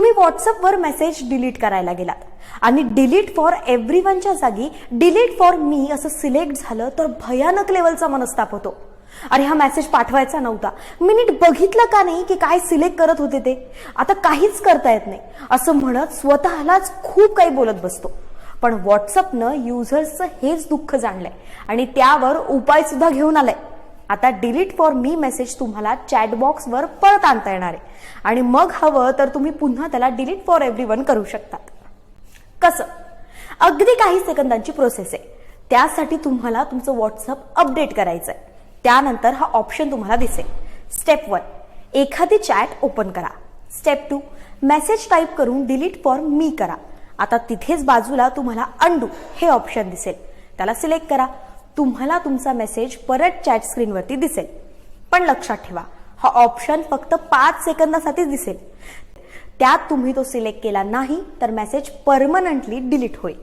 तुम्ही व्हॉट्सअपवर message delete करायला गेलात. आणि डिलीट फॉर एव्हरी वनच्या जागी डिलीट फॉर मी असं सिलेक्ट झालं तर भयानक लेवलचा मनस्ताप होतो. अरे हा मेसेज पाठवायचा नव्हता. मी नीट बघितलं का नाही की काय सिलेक्ट करत होते ते? आता काहीच करता येत नाही. असं म्हणत स्वतःलाच खूप काही बोलत बसतो. पण व्हॉट्सअपनं युजर्सचं हेच दुःख जाणलंय. आणि त्यावर उपाय सुद्धा घेऊन आलाय. आता डिलीट फॉर मी मेसेज तुम्हाला चॅटबॉक्सवर परत आणता येणार आहे. आणि मग हवं तर तुम्ही पुन्हा त्याला डिलीट फॉर एव्हरी वन करू शकतात. कसं? अगदी काही सेकंदांची प्रोसेस आहे. त्यासाठी तुम्हाला तुमचं व्हॉट्सअप अपडेट करायचं आहे त्यानंतर हा ऑप्शन तुम्हाला दिसेल. स्टेप वन एखादी चॅट ओपन करा. स्टेप टू मेसेज टाईप करून डिलीट फॉर मी करा. आता तिथेच बाजूला तुम्हाला अंडू हे ऑप्शन दिसेल. त्याला सिलेक्ट करा. तुम्हाला तुमचा मेसेज परत चॅट स्क्रीनवरती दिसेल. पण लक्षात ठेवा हा ऑप्शन फक्त पाच सेकंदासाठीच दिसेल. त्यात तुम्ही तो सिलेक्ट केला नाही तर मेसेज परमनंटली डिलीट होईल.